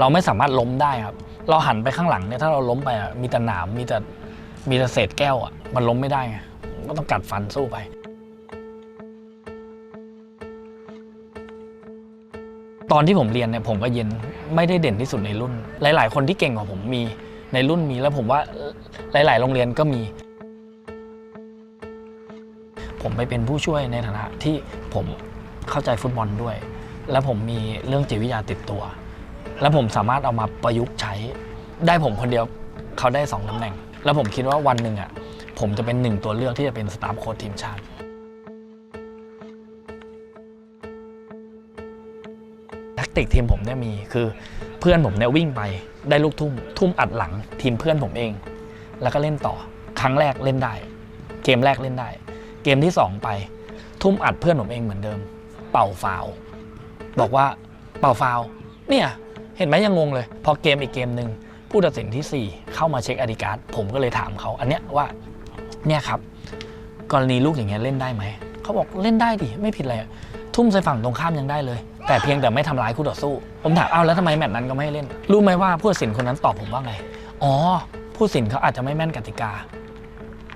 เราไม่สามารถล้มได้ครับ เราหันไปข้างหลังเนี่ยถ้าเราล้มไปมีแต่หนามมีแต่มีแต่เศษแก้วอะมันล้มไม่ได้ไงก็ต้องกัดฟันสู้ไป ตอนที่ผมเรียนเนี่ยผมก็เย็นไม่ได้เด่นที่สุดในรุ่น หลาย ๆ คนที่เก่งกว่าผมมีในรุ่นมีแล้วผมว่าหลาย ๆ โรงเรียนก็มี ผมไปเป็นผู้ช่วยในฐานะที่ผมเข้าใจฟุตบอลด้วย และผมมีเรื่องจิตวิทยาติดตัว แล้วผมสามารถเอามาประยุกต์ใช้ ได้ผมคนเดียวเขาได้สองตำแหน่ง แล้วผมคิดว่าวันหนึ่งอะผมจะเป็นหนึ่งตัวเลือกที่จะเป็นสตาฟโค้ชทีมชาติแท็กติกทีมผมเนี่ยมีคือเพื่อนผมเนี่ยวิ่งไปได้ลูกทุ่ม ทุ่มอัดหลังทีมเพื่อนผมเอง แล้วก็เล่นต่อ ครั้งแรกเล่นได้ เกมแรกเล่นได้ เกมที่ 2 ไป ทุ่มอัดเพื่อนผมเองเหมือนเดิม เป่าฟาวบอกว่าเป่าฟาวเนี่ย เห็นไหมยังงงเลย พอเกมอีกเกมหนึ่งผู้ตัดสินทีสี่ 4 เข้ามาเช็คอดีการ์ดผมก็เลยถามเขาอันเนี้ยว่าเนี่ยครับกรณีลูกอย่างเงี้ยเล่นได้ไหมเขาบอกเล่นได้ดิไม่ผิดอะไรทุ่มใส่ฝั่งตรงข้ามยังได้เลย แต่เพียงแต่ไม่ทำร้ายคู่ต่อสู้ ผมถามอ้าวแล้วทำไมแมตช์นั้นก็ไม่ให้เล่น รู้ไหมว่าผู้ตัดสินคนนั้นตอบผมว่าไง อ๋อ ผู้ตัดสินเขาอาจจะไม่แม่นกติกา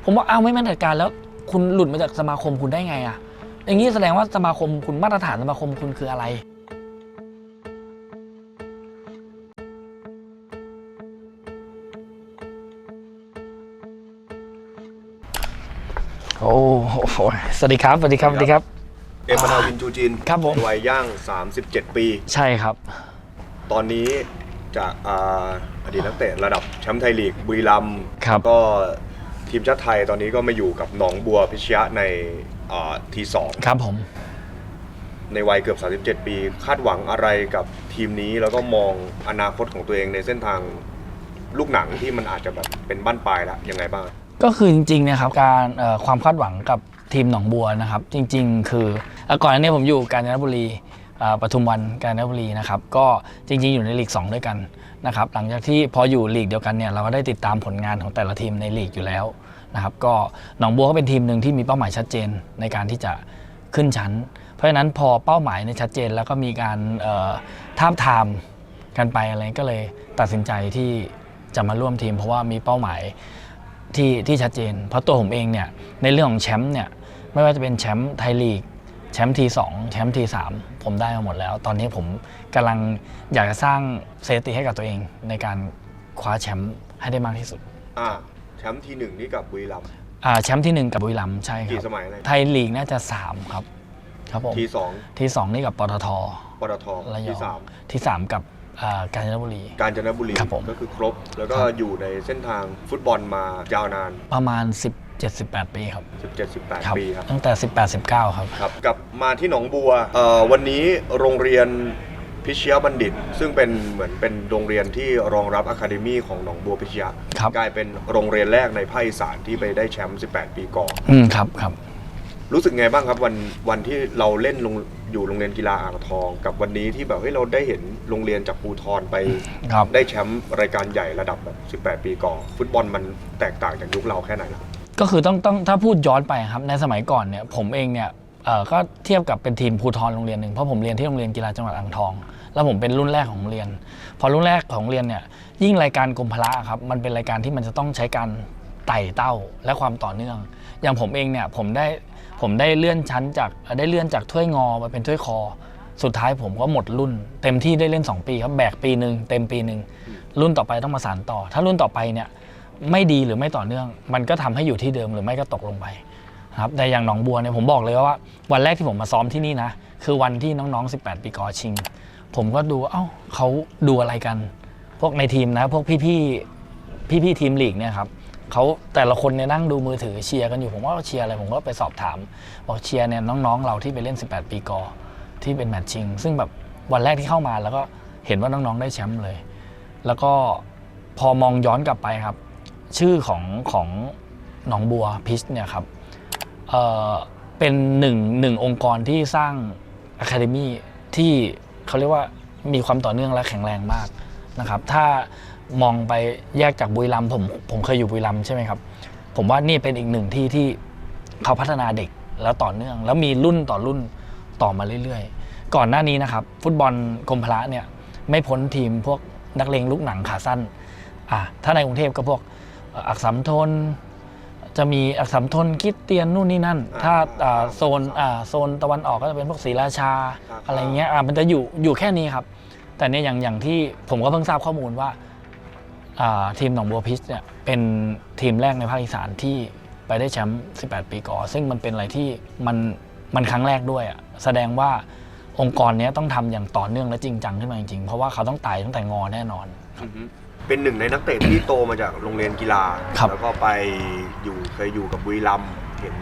ผมบอกอ้าวไม่แม่นกติกาแล้วคุณหลุดมาจากสมาคมคุณได้ไงอะอย่างนี้แสดงว่าสมาคมคุณมาตรฐานสมาคมคุณคืออะไร โอ้โหสวัสดีครับ สวัสดีครับ สวัสดีครับ เอกมนาวินจูจินครับผม วัยย่าง 37 ปี ใช่ครับ ตอนนี้จะอ่าอดีตนักเตะระดับแชมป์ไทยลีกบุรีรัมย์ครับ ก็ทีมชาติไทยตอนนี้ก็มาอยู่กับหนองบัวพิชยะในทีสองครับผม ในวัยเกือบ 37 ปี คาดหวังอะไรกับทีมนี้แล้วก็มองอนาคตของตัวเองในเส้นทางลูกหนังที่มันอาจจะแบบเป็นบ้านปลายแล้วยังไงบ้าง ก็คือจริงๆนะครับการความคาดหวังกับทีมหนองบัวนะครับ จริง ๆ คือเอ่อก่อนหน้านี้ผมอยู่กาญจนบุรีปทุมวันกาญจนบุรีนะครับก็จริง ๆ อยู่ในลีก 2 ด้วยกันนะครับหลังจากที่พออยู่ลีกเดียวกันเนี่ยเราก็ได้ติดตามผลงานของแต่ละทีมในลีกอยู่แล้วนะครับก็หนองบัวก็เป็นทีมหนึ่งที่มีเป้าหมายชัดเจนในการที่จะขึ้นชั้น เพราะฉะนั้นพอเป้าหมายในชัดเจนแล้วก็มีการเอ่อทาทามกันไปอะไรก็เลยตัดสินใจที่จะมาร่วมทีม เพราะว่ามีเป้าหมาย ที่ที่ชัดเจน เพราะตัวผมเองเนี่ยในเรื่องของแชมป์เนี่ยไม่ว่าจะเป็นแชมป์ไทยลีกแชมป์ทีสองแชมป์ทีสามผมได้มาหมดแล้ว ตอนนี้ผมกำลังอยากจะสร้างสถิติให้กับตัวเองในการคว้าแชมป์ให้ได้มากที่สุดอ่าแชมป์ทีหนึ่งนี่กับบุรีรัมย์อ่าแชมป์ที่หนึ่งกับบุรีรัมย์ใช่คกี่รับสมัยอะไรไทยลีกน่าจะสามครับ ครับผมทีสองที่สองนี่กับปตทปตทระยทีองสามที่สามกับ อ่ากาญจนบุรี กาญจนบุรีครับผมก็คือครบ แล้วก็ครับ อยู่ในเส้นทางฟุตบอลมายาวนาน ประมาณ 17 18 ปีครับ17ครับ18 ปีครับ ตั้งแต่ 18 19 ครับ ครับกลับมาที่หนองบัวเอ่อวันนี้โรงเรียนพิชยบัณฑิต ซึ่งเป็นเหมือนเป็นโรงเรียนที่รองรับอะคาเดมี่ของหนองบัวพิชยะครับ กลายเป็นโรงเรียนแรกในภาคอีสานที่ไปได้แชมป์ 18 ปีก่อน อืมครับครับ รู้สึกไงบ้างครับวันวันที่เราเล่นลงอยู่โรงเรียนกีฬาอ่างทอง กับวันนี้ที่แบบเฮ้ยเราได้เห็นโรงเรียนจากภูทรไปครับ ได้แชมป์รายการใหญ่ระดับแบบ18 ปีก่อนฟุตบอลมันแตกต่างจากยุคเราแค่ไหนล่ะ ก็คือต้องต้องถ้าพูดย้อนไปครับในสมัยก่อนเนี่ยผมเองเนี่ยเอ่อก็เทียบกับเป็นทีมภูทรโรงเรียนหนึ่งเพราะผมเรียนที่โรงเรียนกีฬาจังหวัดอ่างทอง แล้วผมเป็นรุ่นแรกของโรงเรียน พอรุ่นแรกของโรงเรียนเนี่ยยิ่งรายการกรมพละครับมันเป็นรายการที่มันจะต้องใช้การไต่เต้าและความต่อเนื่อง อย่างผมเองเนี่ยผมได้ ผมได้เลื่อนชั้นจากได้เลื่อนจากถ้วยงอมาเป็นถ้วยคอ สุดท้ายผมก็หมดรุ่น เต็มที่ได้เล่น 2 ปีครับแบกปีหนึ่งเต็มปีหนึ่งรุ่นต่อไปต้องมาสานต่อ ถ้ารุ่นต่อไปเนี่ยไม่ดีหรือไม่ต่อเนื่อง มันก็ทำให้อยู่ที่เดิมหรือไม่ก็ตกลงไปครับแต่อย่างหนองบัวเนี่ยผมบอกเลยว่า วันแรกที่ผมมาซ้อมที่นี่นะ คือวันที่น้องๆ 18 ปีกอชิง ผมก็ดูเอ้าเขาดูอะไรกัน พวกในทีมนะ พวกพี่ๆพี่ๆทีมลีกเนี่ยครับ เขาแต่ละคนเนี่ยนั่งดูมือถือเชียร์กันอยู่ผมว่าเชียร์อะไรผมก็ไปสอบถามบอกเชียร์เนี่ยน้องๆ เราที่ไปเล่น 18 ปีกอที่เป็นแมตช์ชิง ซึ่งแบบวันแรกที่เข้ามาแล้วก็เห็นว่าน้องๆได้แชมป์เลย แล้วก็พอมองย้อนกลับไปครับ ชื่อของของหนองบัวพิชเนี่ยครับเเป็นหนึ่งหนึ่งองค์กรที่สร้างอะคาเดมีที่เขาเรียกว่ามีความต่อเนื่องและแข็งแรงมากนะครับ ถ้า มองไปแยกจากบุรีรัมย์ผมผมเคยอยู่บุรีรัมย์ใช่ไหมครับ ผมว่านี่เป็นอีกหนึ่งที่ที่เขาพัฒนาเด็กแล้วต่อเนื่อง แล้วมีรุ่นต่อรุ่นต่อมาเรื่อยๆ ก่อนหน้านี้นะครับ ฟุตบอลกรมพละเนี่ยไม่พ้นทีมพวกนักเลงลูกหนังขาสั้นอะถ้าในกรุงเทพก็พวกเอ่ออักษรทน จะมีอักษรทนคริดเตียนนู่นนี่นั่นอ่าถ้าอ่าอ่าโซนอ่าโซนตะวันออกก็จะเป็นพวกศรีราชาครับอะไรเงี้ยอะมันจะอยู่อยู่แค่นี้ครับ แต่เนี่ยอย่างอย่างที่ผมก็เพิ่งทราบข้อมูลว่าอ่า ทีมหนองบัวพิชเนี่ยเป็นทีมแรกในภาคอีสานที่ไปได้แชมป์18 ปีก่อนซึ่งมันเป็นอะไรที่มันมันครั้งแรกด้วยอะแสดงว่าองค์กรเนี้ยต้องทำอย่างต่อเนื่องและจริงจังขึ้นมาจริงๆ เพราะว่าเขาต้องไต่ตั้งแต่งอแน่นอน เป็นหนึ่งในนักเตะที่โตมาจากโรงเรียนกีฬาครับแล้วก็ไปอยู่เคยอยู่กับบุรีรัมย์เห็น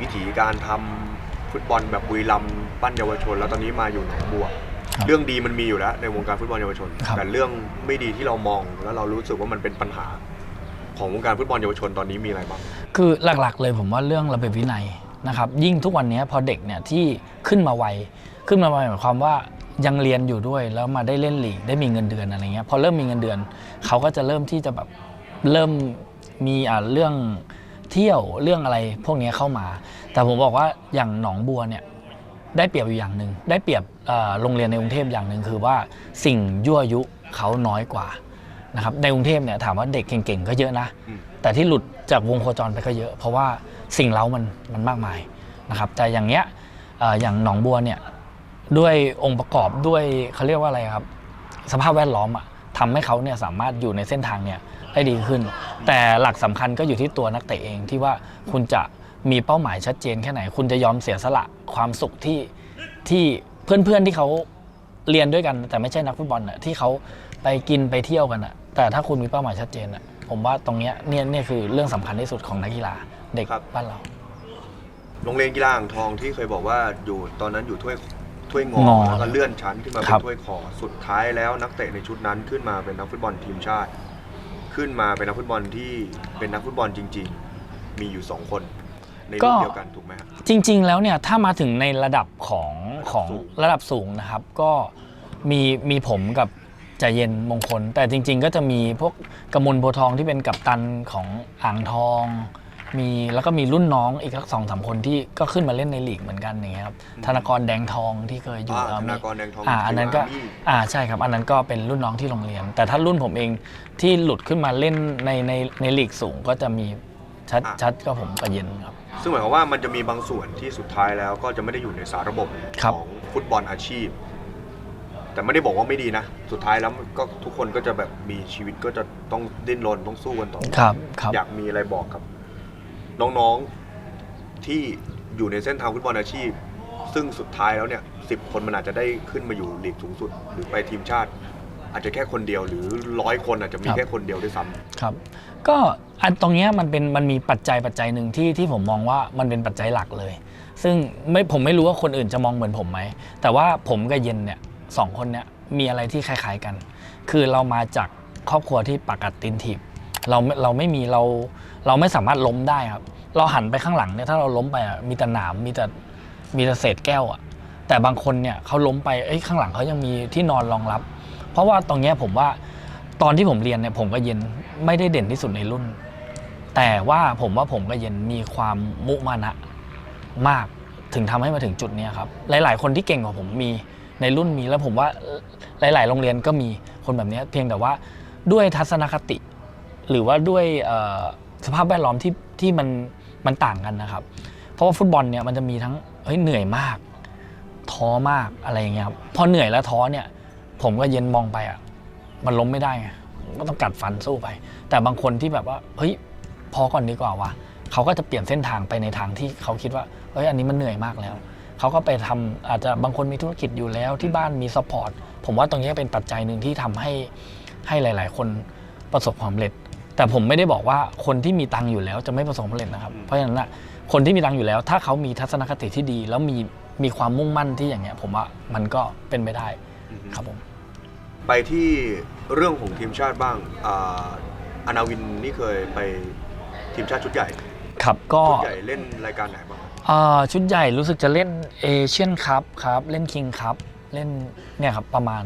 วิธีการทำฟุตบอลแบบบุรีรัมย์ปั้นเยาวชน แล้วตอนนี้มาอยู่หนองบัว เรื่องดีมันมีอยู่แล้วในวงการฟุตบอลเยาวชนครับแต่เรื่องไม่ดีที่เรามองแล้วเรารู้สึกว่ามันเป็นปัญหา ของวงการฟุตบอลเยาวชนตอนนี้มีอะไรบ้างคือหลักๆ เลยผมว่าเรื่องระเบียบวินัยนะครับยิ่งทุกวันนี้พอเด็กเนี่ยที่ขึ้นมาไวขึ้นมาไวหมายความว่ายังเรียนอยู่ด้วยแล้วมาได้เล่นลีกได้มีเงินเดือนอะไรเงี้ยพอเริ่มมีเงินเดือน เขาก็จะเริ่มที่จะแบบเริ่มมีอ่าเรื่องเที่ยวเรื่องอะไรพวกนี้เข้ามา แต่ผมบอกว่าอย่างหนองบัวเนี่ยได้เปรียบอยู่อย่างหนึ่งได้เปรียบเอ่อ โรงเรียนในกรุงเทพอย่างหนึ่งคือว่าสิ่งยั่วยุเขาน้อยกว่านะครับในกรุงเทพเนี่ยถามว่าเด็กเก่งๆก็เยอะนะอืมแต่ที่หลุดจากวงโคจรไปก็เยอะ เพราะว่าสิ่งเล้ามันมันมากมายนะครับแต่อย่างเนี้ยเอ่ออย่างหนองบัวเนี่ยด้วยองค์ประกอบด้วยเขาเรียกว่าอะไรครับ สภาพแวดล้อมอะทำให้เขาเนี่ยสามารถอยู่ในเส้นทางเนี่ยได้ดีขึ้น แต่หลักสำคัญก็อยู่ที่ตัวนักเตะเองที่ว่าคุณจะมีเป้าหมายชัดเจนแค่ไหน คุณจะยอมเสียสละความสุขที่ที่ เพื่อนๆที่เขาเรียนด้วยกัน แต่ไม่ใช่นักฟุตบอลน่ะที่เขาไปกินไปเที่ยวกันน่ะแต่ถ้าคุณมีเป้าหมายชัดเจนน่ะผมว่าตรงเนี้ยเนี่ยเนี่ยคือเรื่องสำคัญที่สุดของนักกีฬาเด็กครับ บ้านเรา โรงเรียนกีฬาอ่างทองที่เคยบอกว่าอยู่ตอนนั้นอยู่ถ้วยถ้วยงงออแล้วก็เลื่อนชั้นขึ้นมาคเป็รับ นถ้วยขอสุดท้ายแล้วนักเตะในชุดนั้นขึ้นมาเป็นนักฟุตบอลทีมชาติ ขึ้นมาเป็นนักฟุตบอลที่เป็นนักฟุตบอลจริง ๆ มีอยู่สองคนในรุ่นเดียวกันถูกไหมครับจริง ๆ แล้วเนี่ยถ้ามาถึงในระดับของ ของสูงระดับสูงนะครับ ก็มีมีผมกับใจเย็นมงคล แต่จริง ๆ ก็จะมีพวกกมลโพธิ์ทองที่เป็นกัปตันของอ่างทอง มีแล้วก็มีรุ่นน้องอีกสักสองสามคนที่ก็ขึ้นมาเล่นในลีกเหมือนกันอย่างเงี้ยครับธนากรแดงทองที่เคยอยู่อ่าเอ่อธมีนากรแดงทองอ่าอันนั้นก็ที่ว่าอ่าใช่ครับ อันนั้นก็เป็นรุ่นน้องที่โรงเรียน แต่ถ้ารุ่นผมเองที่หลุดขึ้นมาเล่นในในในลีกสูงก็จะมีชัดชัดก็ผมกับเย็นครับ ซึ่งหมายความว่ามันจะมีบางส่วนที่สุดท้ายแล้วก็จะไม่ได้อยู่ในสาระบบครับ ของฟุตบอลอาชีพ แต่ไม่ได้บอกว่าไม่ดีนะ สุดท้ายแล้วมันก็ทุกคนก็จะแบบมีชีวิตก็จะต้องดิ้นรนต้องสู้กันต่อครับครับ อยากมีอะไรบอกกับ น้องๆที่อยู่ในเส้นทางฟุตบอลอาชีพ ซึ่งสุดท้ายแล้วเนี่ยสิบคนมันอาจจะได้ขึ้นมาอยู่ลีกสูงสุด หรือไปทีมชาติ อาจจะแค่คนเดียวหรือร้อยคนอาจจะมีครับแค่คนเดียวด้วยซ้ำครับ ก็อันตรงเนี้ยมันเป็นมันมีปัจจัยปัจจัยหนึ่งที่ที่ผมมองว่ามันเป็นปัจจัยหลักเลย ซึ่งไม่ผมไม่รู้ว่าคนอื่นจะมองเหมือนผมไหมแต่ว่าผมกับเย็นเนี่ยสองคนเนี่ยมีอะไรที่คล้าย ๆกัน คือเรามาจากครอบครัวที่ปากกัดตินถีบเราไม่เราไม่มีเราเราไม่สามารถล้มได้ครับ เราหันไปข้างหลังเนี่ยถ้าเราล้มไปอะมีแต่หนามมีแต่มีแต่เศษแก้วอะแต่บางคนเนี่ยเขาล้มไปเอ้ยข้างหลังเขายังมีที่นอนรองรับ เพราะว่าตรงเนี้ยผมว่าตอนที่ผมเรียนเนี่ยผมกับเย็นไม่ได้เด่นที่สุดในรุ่น แต่ว่าผมว่าผมกับเย็นมีความมุมานะมากถึงทำให้มาถึงจุดนี้ครับ หลาย ๆ คนที่เก่งกว่าผมมีในรุ่นมีแล้วผมว่าหลาย ๆ โรงเรียนก็มีคนแบบนี้เพียงแต่ว่าด้วยทัศนคติ หรือว่าด้วยสภาพแวดล้อมที่ที่มันมันต่างกันนะครับ เพราะว่าฟุตบอลเนี่ยมันจะมีทั้งเฮ้ยเหนื่อยมาก ท้อมากอะไรอย่างเงี้ยครับพอเหนื่อยแล้วท้อเนี่ย ผมก็เย็นมองไปอะ มันล้มไม่ได้ไงก็ต้องกัดฟันสู้ไป แต่บางคนที่แบบว่า เฮ้ย พอก่อนดีกว่าวะเขาก็จะเปลี่ยนเส้นทางไปในทางที่เขาคิดว่า เฮ้ย อันนี้มันเหนื่อยมากแล้ว เขาก็ไปทำอาจจะบางคนมีธุรกิจอยู่แล้วที่บ้านมีซัพพอร์ต ผมว่าตรงนี้เป็นปัจจัยหนึ่งที่ทำให้ให้หลาย ๆ คนประสบความสำเร็จ แต่ผมไม่ได้บอกว่าคนที่มีตังค์อยู่แล้วจะไม่ประสบความสำเร็จนะครับ เพราะฉะนั้นนะคนที่มีตังค์อยู่แล้ว ถ้าเขามีทัศนคติที่ดี แล้วมีมีความมุ่งมั่นที่อย่างเงี้ย ผมว่ามันก็เป็นไปได้ครับผม ไปที่เรื่องของทีมชาติบ้างอาอานาวินนี่เคยไปทีมชาติชุดใหญ่ครับก็ชุดใหญ่เล่นรายการไหนบ้างครับเอ่อชุดใหญ่รู้สึกจะเล่นเอเชียนคัพครับ เล่นคิงคัพเล่นเนี่ยครับประมาณ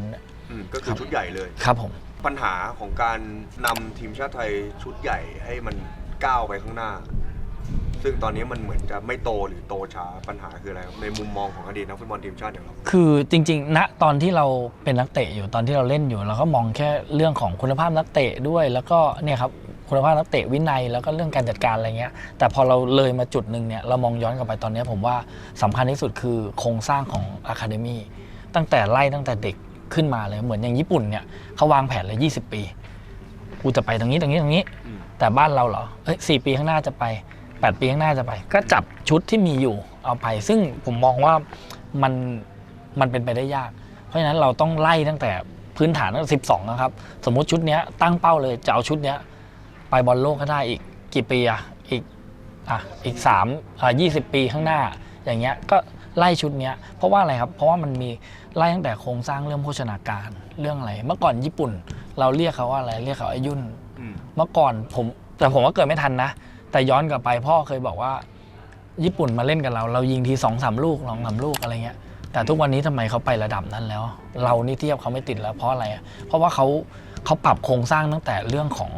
อืมก็คืครัอบชุดใหญ่เลย ครับผม ปัญหาของการนำทีมชาติไทยชุดใหญ่ให้มันก้าวไปข้างหน้า ซึ่งตอนนี้มันเหมือนจะไม่โตหรือโตช้าปัญหาคืออะไรครับในมุมมองของอดีตนักฟุตบอลทีมชาติอย่างเรา คือจริงๆณตอนที่เราเป็นนักเตะอยู่ตอนที่เราเล่นอยู่เราก็มองแค่เรื่องของคุณภาพนักเตะด้วย แล้วก็เนี่ยครับคุณภาพนักเตะวินัยแล้วก็เรื่องการจัดการอะไรเงี้ย แต่พอเราเลยมาจุดหนึ่งเนี่ยเรามองย้อนกลับไปตอนเนี้ยผมว่าสำคัญที่สุดคือโครงสร้างของอะคาเดมีตั้งแต่ไล่ตั้งแต่เด็กขึ้นมาเลยเหมือนอย่างญี่ปุ่นเนี่ยเขาวางแผนเลย20 ปี กูจะไปตรงนี้ตรงนี้ตรงนี้ อืม แต่บ้านเราเหรอเอ้ยสปีข้างหน้าจะไป 8 ปีข้างหน้าจะไป ก็จับชุดที่มีอยู่เอาไป ซึ่งผมมองว่ามันมันเป็นไปได้ยาก เพราะฉะนั้นเราต้องไล่ตั้งแต่พื้นฐานตั้งแต่12 นะครับ สมมุติชุดเนี้ยตั้งเป้าเลยจะเอาชุดเนี้ยไปบอลโลกก็ได้อีกกี่ปีอะอีกอะอีก3อะ20ปีข้างหน้าอย่างเงี้ยก็ไล่ชุดเนี้ยเพราะว่าอะไรครับเพราะว่ามันมีไล่ตั้งแต่โครงสร้างเรื่องโภชนาการเรื่องอะไร เมื่อก่อนญี่ปุ่น เราเรียกเขาว่าอะไรเรียกเขาไอายุ่นอืมเมื่อก่อนผมแต่ผมว่าเกิดไม่ทันนะ แต่ย้อนกลับไปพ่อเคยบอกว่า ญี่ปุ่นมาเล่นกับเรา เรายิงทีสองสามลูกสองสามลูกอะไรเงี้ยแต่ทุกวันนี้ทำไมเขาไประดับนั้นแล้ว เรานี่เทียบเขาไม่ติดแล้วเพราะอะไรอะเพราะว่าเขาเขาปรับโครงสร้างตั้งแต่เรื่องของ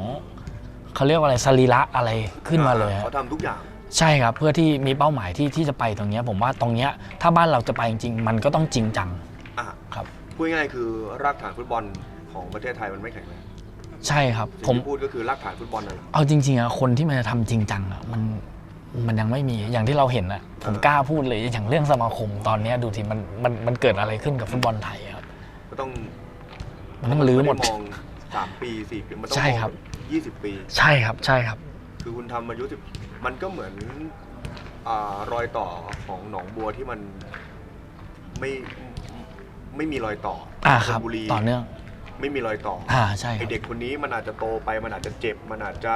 เขาเรียกว่าอะไรสรีระอะไรขึ้นมาเลยอะเขาทำทุกอย่างใช่ครับเพื่อที่มีเป้าหมายที่ที่จะไปตรงเนี้ยผมว่าตรงเนี้ยถ้าบ้านเราจะไปจริง ๆ มันก็ต้องจริงจังอะครับพูดง่ายๆคือรากฐานฟุตบอลของประเทศไทยมันไม่แข็งแรง ใช่ครับสิ่งผมที่พูดก็คือรากฐานฟุตบอลนั่นแหละ เอาจริงๆอะคนที่มันจะทำจริงจังอะมันมันยังไม่มีอย่างที่เราเห็นอะผมกล้าพูดเลยอย่างเรื่องสมาคมตอนเนี้ยดูทีมันมันมันเกิดอะไรขึ้นกับฟุตบอลไทยอะครับ ก็ต้องมันต้องลื้อหมดไมองสามปีสี่ปีมันต้องใช่มองครับ ยี่สิบปี ใช่ครับใช่ครับ คือคุณทำอายุสิบมันก็เหมือนอารอยต่อของหนองบัวที่มันไม่ไม่มีรอยต่ออ่าชครับลบุรีต่อเนื่อง ไม่มีรอยต่ออ่าใช่คไอรับเด็กคนนี้มันอาจจะโตไปมันอาจจะเจ็บ มันอาจจะ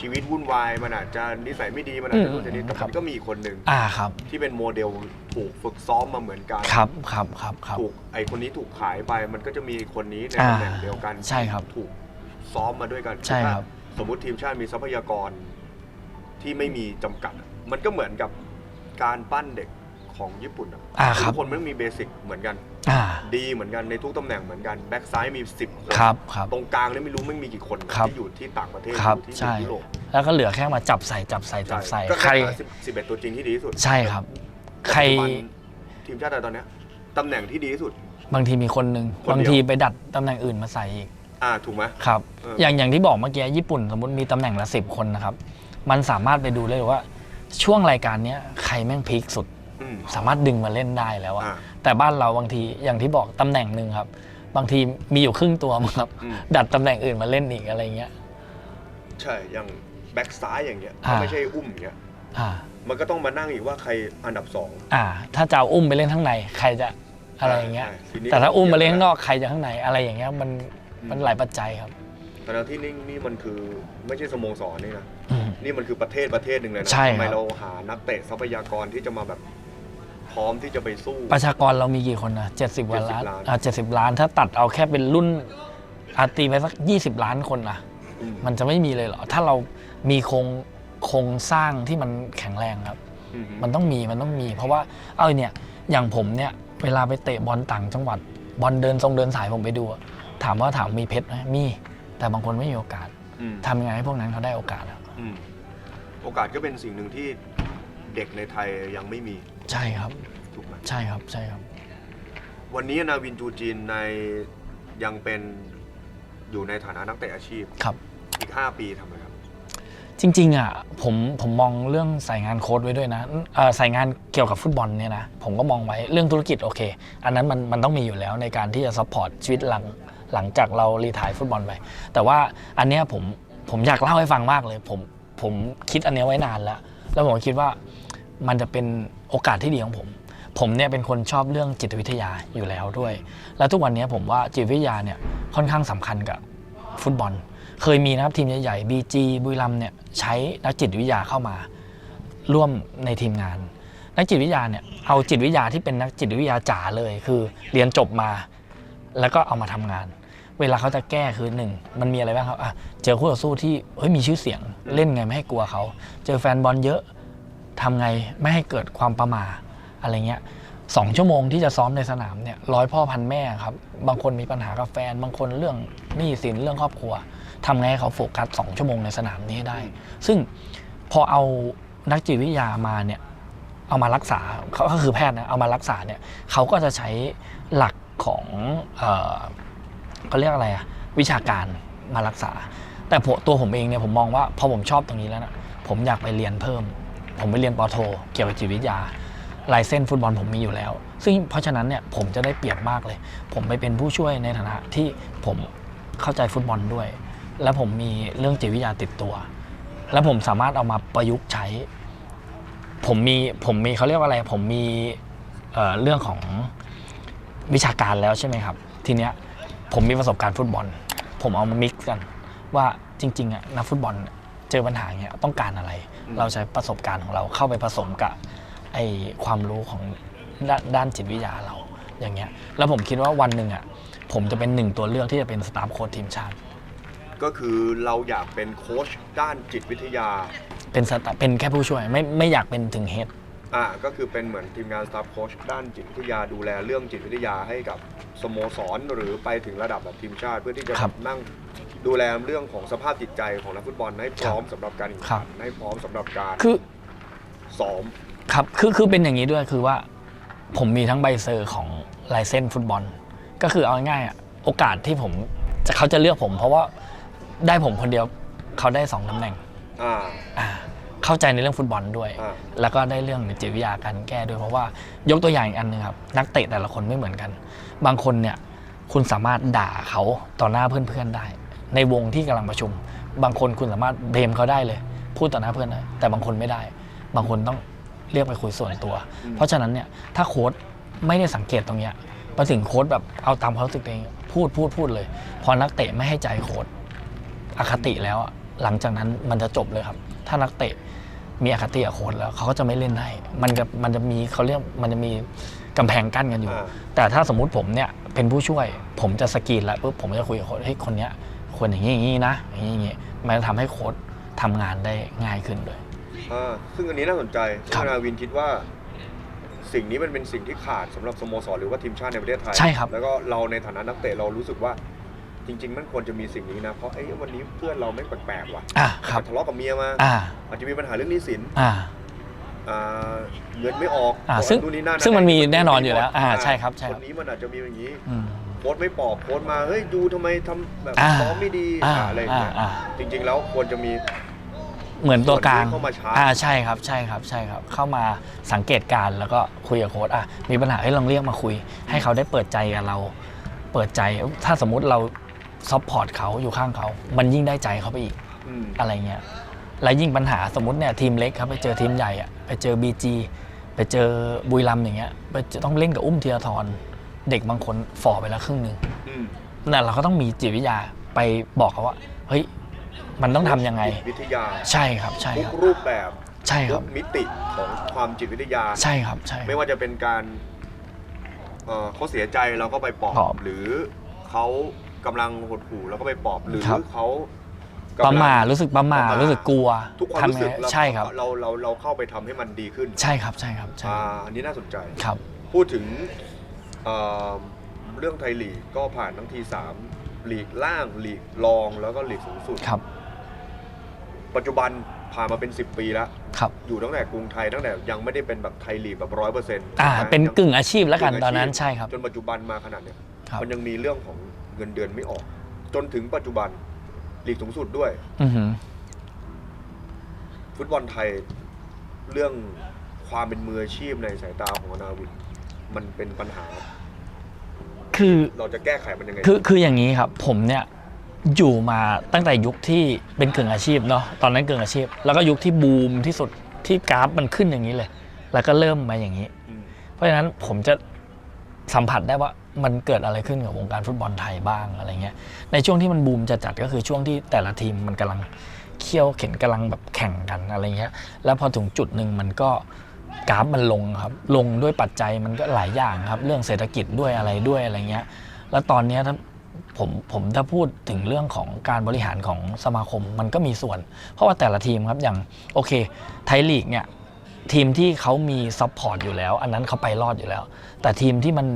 ชีวิตวุ่นวาย มันอาจจะนิสัยไม่ดีมันอาจจะอืมนู่นจะนี่แต่ครัมับนก็มีอีกคนหนึ่งอ่าครับ ที่เป็นโมเดลถูกฝึกซ้อมมาเหมือนกัน ครับครับครับครับ ถูกไอคนนี้ถูกขายไปมันก็จะมีคนนี้ในอ่าตำแหน่งเดียวกันใช่ครับถูกซ้อมมาด้วยกันใช่ครับ ถ้าสมมุติทีมชาติมีทรัพยากรที่ไม่มีจำกัดอะมันก็เหมือนกับการปั้นเด็ก ของญี่ปุ่นอะอ่าครัทุบกคนมันมีเบสิกเหมือนกัน อ่า ดีเหมือนกันในทุกตำแหน่งเหมือนกันแบ็กซ้ายมี 10 คน ครับครับ ตรงกลางเนี่ยไม่รู้ไม่มีกี่คนครับ ที่อยู่ที่ต่างประเทศครับ อยู่ที่ใช่ ยุโรปแล้วก็เหลือแค่มาจับใส่จับใส่จับใส่ก็ใครแค่สิบเอ็ดตัวจริงที่ดีที่สุดใช่ครับ ใคร ปัจจุบันทีมชาติไทยตอนเนี้ยตำแหน่งที่ดีที่สุด บางทีมีคนหนึ่งคนเดียว บางทีไปดัดตำแหน่งอื่นมาใส่อีก อ่าถูกไหม ครับ เอออย่างอย่างที่บอกเมื่อกี้ญี่ปุ่นสมมติมีตำแหน่งละสิบคนนะครับ มันสามารถไปดูเลยว่าช่วงรายการเนี้ยใครแม่งพีคสุด อืมสามารถดึงมาเล่นได้แล้วอะอ่าแต่บ้านเราบางทีอย่างที่บอกตำแหน่งหนึ่งครับ บางทีมีอยู่ครึ่งตัวมั้งครับอืม ดัดตำแหน่งอื่นมาเล่นอีกอะไรเงี้ย ใช่อย่างแบ็กซ้ายอย่างเงี้ยอ่า ถ้าไม่ใช่อุ้มอย่างเงี้ยอ่า มันก็ต้องมานั่งอีกว่าใครอันดับสอง อ่า ถ้าจะเอาอุ้มไปเล่นข้างในใครจะอะไรอย่างเงี้ย ใช่ทีนี้ แต่ถ้าอุ้มมาเล่นข้างนอกใครจะข้างในอะไรอย่างเงี้ยมันมันหลายปัจจัยครับ แต่แล้วที่นี่นี่มันคือไม่ใช่สโมสรนี่นะ อืม นี่มันคือประเทศประเทศหนึ่งเลยนะใช่ครับ ทำไมเราหานักเตะทรัพยากรที่จะมาแบบพ ร้อมที่จะไปสู้ ประชากรเรามีกี่คนนะเจ็ดสิบกว่าล้าน70ล้าน อ่าเจ็ดสิบล้าน ถ้าตัดเอาแค่เป็นรุ่นอาตีไปสักยี่สิบล้านคนนะอืมมันจะไม่มีเลยเหรอ ถ้าเรามีโครงโครงสร้างที่มันแข็งแรงครับ อืมมันต้องมีมันต้องมี เพราะว่าเอาเนี่ยอย่างผมเนี่ยเวลาไปเตะบอลต่างจังหวัด บอลเดินทรงเดินสายผมไปดูอะถามว่าถามมีเพชรไหมมี แต่บางคนไม่มีโอกาสอืมทำยังไงให้พวกนั้นเขาได้โอกาสอะอืมโอกาสก็เป็นสิ่งหนึ่งที่เด็กในไทยยังไม่มี ใช่ครับ ถูกไหมใช่ครับ ใช่ครับ วันนี้นาวินจูจีนในยังเป็นอยู่ในฐานะนักเตะอาชีพ ครับ อีก 5 ปีทำอะไรครับ จริงๆอะผมผมมองเรื่องสายงานโค้ดไว้ด้วยนะเอ่อสายงานเกี่ยวกับฟุตบอลเนี่ยนะผมก็มองไว้เรื่องธุรกิจโอเค อันนั้นมันมันต้องมีอยู่แล้วในการที่จะซัพพอร์ตชีวิตหลังหลังจากเรารีทายฟุตบอลไป แต่ว่าอันเนี้ยผมผมอยากเล่าให้ฟังมากเลย ผมผมคิดอันเนี้ยไว้นานแล้ว แล้วผมก็คิดว่า มันจะเป็นโอกาสที่ดีของผม ผมเนี่ยเป็นคนชอบเรื่องจิตวิทยาอยู่แล้วด้วย แล้วทุกวันนี้ผมว่าจิตวิทยาเนี่ยค่อนข้างสำคัญกับฟุตบอล เคยมีนะครับทีมใหญ่ๆ BG บุรีรัมเนี่ยใช้นักจิตวิทยาเข้ามาร่วมในทีมงาน นักจิตวิทยาเนี่ยเอาจิตวิทยาที่เป็นนักจิตวิทยาจ๋าเลยคือเรียนจบมา แล้วก็เอามาทำงาน เวลาเขาจะแก้คือหนึ่งมันมีอะไรบ้างครับอะเจอคู่ต่อสู้ที่เฮ้ยมีชื่อเสียงเล่นไงไม่ให้กลัวเขา เจอแฟนบอลเยอะ ทำไงไม่ให้เกิดความประมาอะไรเงี้ยสองชั่วโมงที่จะซ้อมในสนามเนี่ยร้อยพ่อพันแม่ครับ บางคนมีปัญหากับแฟน บางคนเรื่องหนี้สินเรื่องครอบครัวทำไงให้เขาโฟกัสสองชั่วโมงในสนามนี้ให้ได้ ซึ่งพอเอานักจิตวิทยามาเนี่ยเอามารักษาเขาก็คือแพทย์นะเอามารักษาเนี่ยเขาก็จะใช้หลักของเอ่อเขาเรียกอะไรอะวิชาการมารักษา แต่ตัวผมเองเนี่ยผมมองว่าพอผมชอบตรงนี้แล้วนะผมอยากไปเรียนเพิ่ม ผมไปเรียนปโท เกี่ยวกับจิตวิทยาลายเส้นฟุตบอลผมมีอยู่แล้ว ซึ่งเพราะฉะนั้นเนี่ยผมจะได้เปรียบมากเลย ผมไปเป็นผู้ช่วยในฐานะที่ผมเข้าใจฟุตบอลด้วย และผมมีเรื่องจิตวิทยาติดตัว แล้วผมสามารถเอามาประยุกต์ใช้ ผมมีผมมีเขาเรียกว่าอะไร ผมมีเเรื่องของวิชาการแล้วใช่ไหมครับ ทีเนี้ยผมมีประสบการณ์ฟุตบอล ผมเอามามิกซ์กัน ว่าจริงๆอะนักฟุตบอลเจอปัญหาอย่างเงี้ยต้องการอะไร เราใช้ประสบการณ์ของเราเข้าไปผสมกับไอความรู้ของด้านด้านจิตวิทยาเราอย่างเงี้ย แล้วผมคิดว่าวันหนึ่งอะผมจะเป็นหนึ่งตัวเลือกที่จะเป็นสตาฟโค้ชทีมชาติ ก็คือเราอยากเป็นโค้ชด้านจิตวิทยา เป็นสตาฟเป็นแค่ผู้ช่วยไม่ไม่อยากเป็นถึงเฮดอ่าก็คือเป็นเหมือนทีมงานสตาฟโค้ชด้านจิตวิทยาดูแลเรื่องจิตวิทยาให้กับสโมสรหรือไปถึงระดับแบบทีมชาติเพื่อที่จะครับนั่ง ดูแลเรื่องของสภาพจิตใจของนักฟุตบอลให้พร้อมสำหรับการแข่งครัขับนให้พร้อมสำหรับการคือซ้อมครับคือคือเป็นอย่างนี้ด้วยคือว่า ผมมีทั้งใบเซอร์ของลายเส้นฟุตบอล ก็คือเอาง่ายๆอะโอกาสที่ผมจะเขาจะเลือกผม เพราะว่าได้ผมคนเดียวเขาได้สองตำแหน่งอ่าอ่าเข้าใจในเรื่องฟุตบอลด้วยอ่าแล้วก็ได้เรื่องจิตวิทยาการแก้ด้วยเพราะว่ายกตัวอย่างอีกอันหนึงครับ นักเตะแต่ละคนไม่เหมือนกัน บางคนเนี่ยคุณสามารถด่าเขาต่อหน้าเพื่อนๆได้ ในวงที่กำลังประชุม บางคนคุณสามารถเบมเขาได้เลย พูดต่อหน้าเพื่อนได้แต่บางคนไม่ได้ บางคนต้องเรียกไปคุยส่วนตัวอืมเพราะฉะนั้นเนี่ยถ้าโค้ดไม่ได้สังเกตตรงเนี้ยมาถึงโค้ดแบบเอาตามความรู้สึกตัวเองพูดพูดพูดเลย พอนักเตะไม่ให้ใจโค้ดอคติแล้วอะหลังจากนั้นมันจะจบเลยครับ ถ้านักเตะมีอคติกับโค้ดแล้วเขาก็จะไม่เล่นให้มันจะมันจะมีเขาเรียกมันจะมีกำแพงกั้นกันอยู่อ่าแต่ถ้าสมมุติผมเนี่ยเป็นผู้ช่วย ผมจะสกรีนแล้วปุ๊บผมจะคุยกับโค้ดเฮ้ยคนเนี้ย ควรอย่างนี้อย่างนี้นะอย่างนี้อย่างนี้มันจะทำให้โค้ดทำงานได้ง่ายขึ้นด้วย อ่าซึ่งอันนี้น่าสนใจครับซึ่งนาวินคิดว่า สิ่งนี้มันเป็นสิ่งที่ขาดสำหรับสโมสรหรือว่าทีมชาติในประเทศไทยใช่ครับ แล้วก็เราในฐานะนักเตะเรารู้สึกว่า จริง ๆ มันควรจะมีสิ่งนี้นะ เพราะไอ้ยวันนี้เพื่อนเราไม่งแปลกๆว่ะอ่าครับ ทะเลาะกับเมียมาอ่าอาจจะมีปัญหาเรื่องหนี้สินอ่า อ่าเงินไม่ออกอ่าก่นซึ่ง นู่นนี่นั่นะซึ่งมันมีไหแน่นอนอยู่แล้ว อ่าใช่ครับใช่คครับนนี้มันอาจจะมีอย่างนี้ อืม โค้ชไม่ปลอบโค้ชมาเฮ้ยดูทำไมทำแบบอ่าซ้อมไม่ดีอ่าอ่าอะไรอย่างเงี้ยอ่า จริง ๆ แล้วควรจะมี เหมือนตัวกลางส่วนที่เข้ามาชาร์จ อ่าใช่ครับใช่ครับใช่ครับ เข้ามาสังเกตการณ์แล้วก็คุยกับโค้ดอะมีปัญหาให้ลองเรียกมาคุย ให้เขาได้เปิดใจกับเรา เปิดใจถ้าสมมุติเราซัพพอร์ตเขาอยู่ข้างเขา มันยิ่งได้ใจเขาไปอีกอืมอะไรเงี้ยแล้วยิ่งปัญหาสมมติเนี่ยทีมเล็กครับไปเจอทีมใหญ่อะไปเจอ BG ไปเจอบุรีรัมย์อย่างเงี้ยไปเจอต้องเล่นกับอุ้มเทียทร เด็กบางคนฝ่อไปแล้วครึ่งหนึ่งอืมนั่นเราก็ต้องมีจิตวิทยาไปบอกเขาว่า เฮ้ย มันต้องทำยังไง จิตวิทยาใช่ครับ ใช่ทุคกรับ รูปแบบใช่คทุรับ กมิติของความจิตวิทยา ใช่ครับ ใช่คไม่รับว่าจะเป็นการเอ่อเขาเสียใจเราก็ไปปลอปลอบบหรือเขากำลังหดหู่เราก็ไปปลอบหรือครับ เขาปกำระลังมาทรู้สึกประมาทประมาท รู้สึกกลัวทุกความรู้สึกทำไงเราใช่ครับ เราเราเราเข้าไปทำให้มันดีขึ้นใช่ครับ ใช่ครับ ใช่อ่าอันนี้น่าสนใจ ครับ พูดถึง เอ่อเรื่องไทยลีกก็ผ่านทั้งทีสามลีกล่างลีกรองแล้วก็ลีกสูงสุด ครับ ปัจจุบันผ่านมาเป็น 10 ปีแล้ว ครับ อยู่ตั้งแต่กรุงไทยตั้งแต่ยังไม่ได้เป็นแบบไทยลีกแบบร้อยเปอร์เซ็นต์อ่า เป็นกึ่งอาชีพแล้วกันตอนนั้นใช่ครับ จนปัจจุบันมาขนาดเนี้ยครับ มันยังมีเรื่องของเงินเดือนไม่ออก จนถึงปัจจุบันลีกสูงสุดด้วย อือหือ ฟุตบอลไทยเรื่องความเป็นมืออาชีพในสายตาของอนาวิน มันเป็นปัญหา คือเราจะแก้ไขมันยังไง คือคืออย่างนี้ครับ ผมเนี่ยอยู่มาตั้งแต่ยุคที่เป็นกึ่งอาชีพเนาะตอนนั้นกึ่งอาชีพ แล้วก็ยุคที่บูมที่สุดที่กราฟมันขึ้นอย่างนี้เลย แล้วก็เริ่มมาอย่างนี้มเพราะฉะนั้นผมจะสัมผัสได้ว่ามันเกิดอะไรขึ้นกับวงการฟุตบอลไทยบ้างอะไรเงี้ย ในช่วงที่มันบูมจะจัดก็คือช่วงที่แต่ละทีมมันกำลังเคี่ยวเข็นกำลังแบบแข่งกันอะไรเงี้ย แล้วพอถึงจุดหนึ่งมันก็ กราฟมันลงครับ ลงด้วยปัจจัยมันก็หลายอย่างครับ เรื่องเศรษฐกิจด้วยอะไรด้วยอะไรเงี้ย แล้วตอนเนี้ยถ้าผมผมถ้าพูดถึงเรื่องของการบริหารของสมาคมมันก็มีส่วน เพราะว่าแต่ละทีมครับอย่างโอเคไทยลีกเนี่ยทีมที่เขามีซัพพอร์ตอยู่แล้ว อันนั้นเขาไปรอดอยู่แล้ว แต่ทีมที่มัน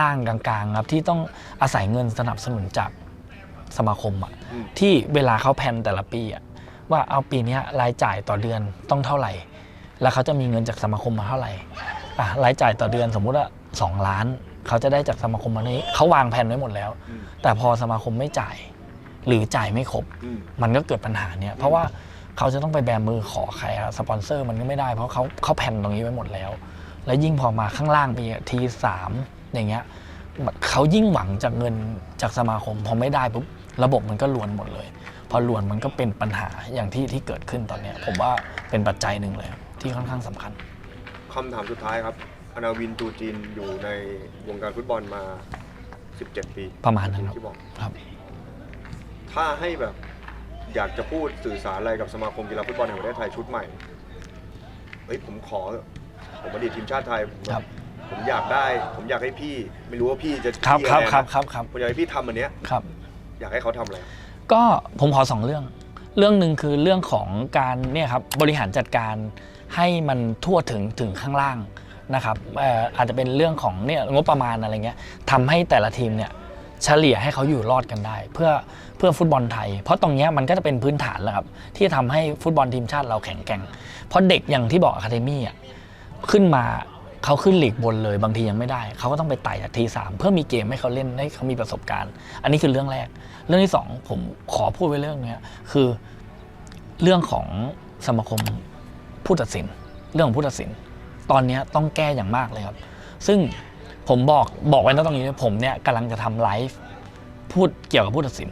ล่างๆ กลางๆ ครับ ที่ต้องอาศัยเงินสนับสนุนจากสมาคมอะอืมที่เวลาเขาแพลนแต่ละปีอะว่าเอาปีเนี้ยรายจ่ายต่อเดือนต้องเท่าไหร่ แล้วเขาจะมีเงินจากสมาคมมาเท่าไหร่อะรายจ่ายต่อเดือนสมมุติว่าสองล้าน เขาจะได้จากสมาคมมานี้เขาวางแผนไว้หมดแล้ว อืม แต่พอสมาคมไม่จ่าย หรือจ่ายไม่ครบ อืม มันก็เกิดปัญหาเนี่ยเพราะว่าเขาจะต้องไปแบมือขอใครอะสปอนเซอร์มันก็ไม่ได้เพราะเขาเขาแผ่นตรงนี้ไว้หมดแล้ว แล้วยิ่งพอมาข้างล่างไปทีสามอย่างเงี้ยเขายิ่งหวังจากเงินจากสมาคมพอไม่ได้ปุ๊บระบบมันก็ลวนหมดเลย พอลวนมันก็เป็นปัญหาอย่างที่ที่เกิดขึ้นตอนเนี้ยผมว่าเป็นปัจจัยหนึ่งเลย ที่ค่อนข้างสำคัญ คำถามสุดท้ายครับอนาวินจูจีนอยู่ในวงการฟุตบอลมา 17 ปีประมาณนั้นครับ ที่บอก ครับ ถ้าให้แบบอยากจะพูดสื่อสารอะไรกับสมาคมกีฬาฟุตบอลแห่งประเทศไทยชุดใหม่ เฮ้ยผมขอเถอะผมอดีตทีมชาติไทย ผมแครับ ผมอยากได้ ผมอยากให้พี่ ไม่รู้ว่าพี่จะครับพี่ครัอะบไนะครับครับครับผมอยากให้พี่ทำอันเนี้ย ครับ อยากให้เขาทำอะไร ก็ผมขอสองเรื่อง เรื่องหนึ่งคือเรื่องของการเนี่ยครับบริหารจัดการ ให้มันทั่วถึงถึงข้างล่างนะครับอาจจะเป็นเรื่องของเนี่ยงบประมาณอะไรเงี้ยทำให้แต่ละทีมเนี่ยเฉลี่ยให้เขาอยู่รอดกันได้ เพื่อเพื่อฟุตบอลไทย เพราะตรงเนี้ยมันก็จะเป็นพื้นฐานแล้วครับ ที่ทำให้ฟุตบอลทีมชาติเราแข็งแกร่ง เพราะเด็กอย่างที่บอกอะคาเดมี่อะขึ้นมาเขาขึ้นหลีกบนเลยบางทียังไม่ได้ เขาก็ต้องไปไต่จากทีสามเพื่อมีเกมให้เขาเล่นให้เขามีประสบการณ์ อันนี้คือเรื่องแรก เรื่องที่สองผมขอพูดไว้เรื่องเนี้ยคือเรื่องของสมาคม ผู้ตัดสิน เรื่องของผู้ตัดสิน ตอนนี้ต้องแก้อย่างมากเลยครับ ซึ่งผมบอกบอกไว้นะตรงนี้เลยผมเนี่ยกำลังจะทำไลฟ์พูดเกี่ยวกับผู้ตัดสิน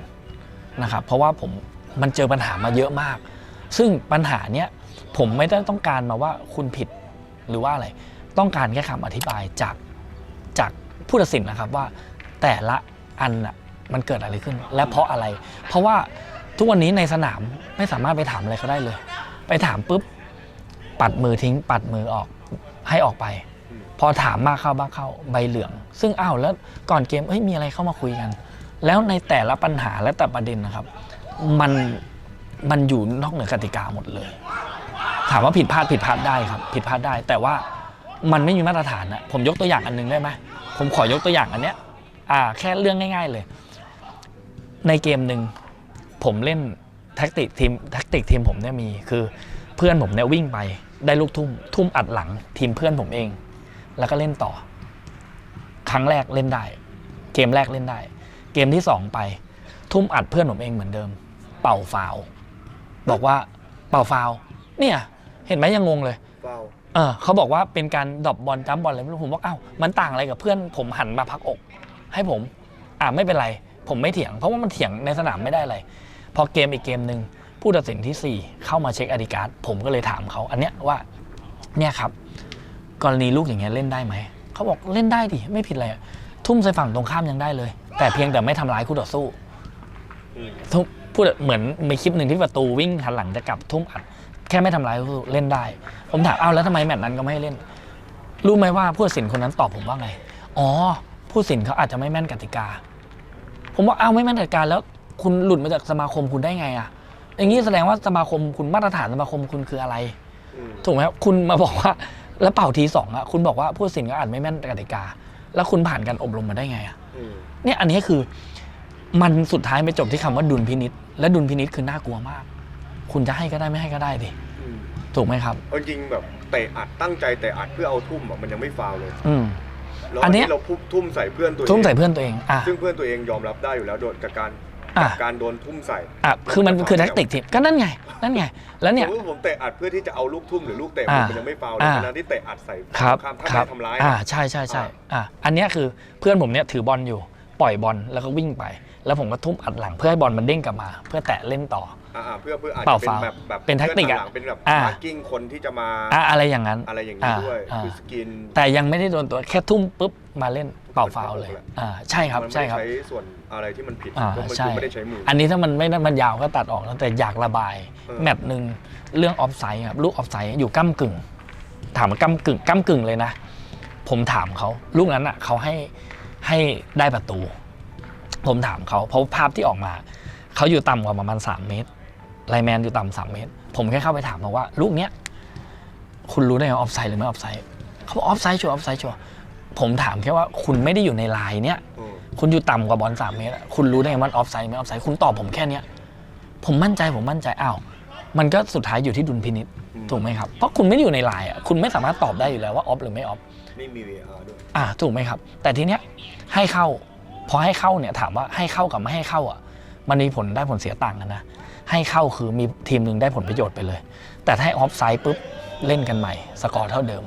นะครับ เพราะว่าผมมันเจอปัญหามาเยอะมาก ซึ่งปัญหาเนี้ยผมไม่ได้ต้องการมาว่าคุณผิดหรือว่าอะไร ต้องการแค่คำอธิบายจากจากผู้ตัดสินนะครับว่าแต่ละอันน่ะมันเกิดอะไรขึ้น และเพราะอะไร เพราะว่าทุกวันนี้ในสนามไม่สามารถไปถามอะไรเขาได้เลย ไปถามปุ๊บ ปัดมือทิ้ง ปัดมือออกให้ออกไป พอถามมากเข้าบ้างเข้าใบเหลือง ซึ่งอ้าวแล้วก่อนเกมเอ้ยมีอะไรเข้ามาคุยกัน แล้วในแต่ละปัญหาและแต่ประเด็นนะครับ มันมันอยู่นอกเหนือกติกาหมดเลย ถามว่าผิดพลาดผิดพลาดได้ครับ ผิดพลาดได้ แต่ว่ามันไม่มีมาตรฐานนะผมยกตัวอย่างอันหนึงได้ไหมผมขอยกตัวอย่างอันเนี้ยอ่าแค่เรื่องง่าย ๆเลย ในเกมหนึ่งผมเล่นแท็กติกทีมแท็กติกทีมผมเนี่ยมีคือเพื่อนผมเนี่ยวิ่งไป ได้ลูกทุ่ม ทุ่มอัดหลัง ทีมเพื่อนผมเอง แล้วก็เล่นต่อ ครั้งแรกเล่นได้ เกมแรกเล่นได้ เกมที่สองไป ทุ่มอัดเพื่อนผมเองเหมือนเดิม เป่าฟาวล์บอกว่าเป่าฟาวล์เนี่ย เห็นไหมยังงงเลยเฝ้าเออเขาบอกว่าเป็นการดรอปบอลจัมป์บอลอะไรไม่รู้ผมบอกอ้าวมันต่างอะไรกับเพื่อนผมหันมาพักอก ให้ผม อ่าไม่เป็นไร ผมไม่เถียง เพราะว่ามันเถียงในสนามไม่ได้อะไร พอเกมอีกเกมหนึ่ง ผู้ตัดสินทีสี่ 4 เข้ามาเช็คอดีการ์ดผมก็เลยถามเขาอันเนี้ยว่าเนี่ยครับ กรณีลูกอย่างเงี้ยเล่นได้ไหม เขาบอกเล่นได้ดิ ไม่ผิดอะไรอะทุ่มใส่ฝั่งตรงข้ามยังได้เลย แต่เพียงแต่ไม่ทำร้ายคู่ต่อสู้อืมทุบพูดเหมือนมีคลิปหนึ่งที่ประตูวิ่งหันหลังจะกลับทุ่มอัด แค่ไม่ทำร้ายคู่ต่อสู้เล่นได้ ผมถามอ้าวแล้วทำไมแมตช์นั้นก็ไม่ให้เล่น รู้ไหมว่าผู้ตัดสินคนนั้นตอบผมว่าไง อ๋อ ผู้ตัดสินเขาอาจจะไม่แม่นกติกา ผมว่าอ้าวไม่แม่นกติกาแล้ว คุณหลุดมาจากสมาคมคุณได้ไงอะ อย่างนี้แสดงว่าสมาคมคุณมาตรฐานสมาคมคุณคืออะไรอืมถูกไหมครับคุณมาบอกว่าแล้วเป่าทีสองอะคุณบอกว่าผู้ตัดสินก็อาจไม่แม่นกติกา แล้วคุณผ่านการอบรมมาได้ไงอะอืมเนี่ยอันนี้คือมันสุดท้ายไปจบที่คำว่าดุลพินิษและดุลพินิษคือน่ากลัวมาก คุณจะให้ก็ได้ไม่ให้ก็ได้ดิอืมถูกไหมครับเอาจริงแบบเตะอัดตั้งใจเตะอัดเพื่อเอาทุ่มอะมันยังไม่ฟาวล์เลย อืมแล้วอัอันนเนี้ยนี้เราพุ่มทุ่มใส่เพื่อนตัวเองทุ่มใส่เพื่อนตัวเองอะซึ่งเพื่อนตัวเองยอมรับได้อยู่แล้วโดนกับการอะ กับการโดนทุ่มใส่อะคือมันคือแท็กติกทีมก็นั่นไงนั่นไง แล้วเนี่ยสมมติผมเตะอัดเพื่อที่จะเอาลูกทุ่มหรือลูกเตะอ่ามันยังไม่ฟาวล์เลยอ่าขณะที่เตะอัดใส่ครับข้ามถ้าครับไม่ทำร้ายอ่านะใช่ใช่ใช่อ่าอะอันเนี้ยคือเพื่อนผมเนี่ยถือบอลอยู่ปล่อยบอลแล้วก็วิ่งไป แล้วผมก็ทุ่มอัดหลังเพื่อให้บอลมันเด้งกลับมา เพื่อแตะเล่นต่ออ่าๆเพื่อเพื่ออาจเปล่าจะเป็นฟาวล์แบบแบบเป็นแท็กติกอะพื่นหันหลังเป็นแบบอ่ามาร์กิ้งคนที่จะมาอะอะไรอย่างนั้นอะไรอย่างนี้ด้วยอ่าคือสกิน แต่ยังไม่ได้โดนตัวแค่ทุ่มปุ๊บ มาเล่นเป่าฟาวล์เลยอ่าใช่ครับมันไม่ใช่ได้ครับใช้ส่วนอะไรที่มันผิดอ่าเพราะมันใช่ คือไม่ได้ใช้มืออ อันนี้ถ้ามันไม่ได้มันยาวก็ตัดออกแล้วแต่อยากระบายเออ แมตช์หนึ่งเรื่องออฟไซด์ครับลูกออฟไซด์อยู่ก้ากึ่ง ถามว่าก้ากึ่งก้ากึ่งเลยนะ ผมถามเขาลูกนั้นอะเขาให้ให้ได้ประตู ผมถามเขาเพราะภาพที่ออกมา เขาอยู่ต่ำกว่าประมาณ3เมตรไลน์แมนอยู่ต่ำสามเมตร ผมแค่เข้าไปถามเขาว่า ลูกเนี้ยคุณรู้ได้ไงออฟไซด์หรือไม่ออฟไซด์เขาบอกออฟไซด์ชัวออฟไซด์ชัวร์ ผมถามแค่ว่าคุณไม่ได้อยู่ในไลน์เนี้ยอืมคุณอยู่ต่ำกว่าบอลสามเมตรอะคุณรู้ได้ไงมันออฟไซด์ไม่ออฟไซด์คุณตอบผมแค่เนี้ยผมมั่นใจผมมั่นใจอ้าวมันก็สุดท้ายอยู่ที่ดุลพินิษอืมถูกไหมครับ เพราะคุณไม่ได้อยู่ในไลน์อะคุณไม่สามารถตอบได้อยู่แล้วว่าออฟหรือไม่ออฟไม่มี VR ด้วยอ่าถูกไหมครับ แต่ทีเนี้ยให้เข้าพอให้เข้าเนี่ยถามว่าให้เข้ากับไม่ให้เข้าอะ มันมีผลได้ผลเสียต่างกันนะให้เข้าคือมีทีมหนึ่งได้ผลประโยชน์ไปเลย แต่ถ้าให้ออฟไซด์ปุ๊บเล่นกันใหม่ สกอร์เท่าเดิม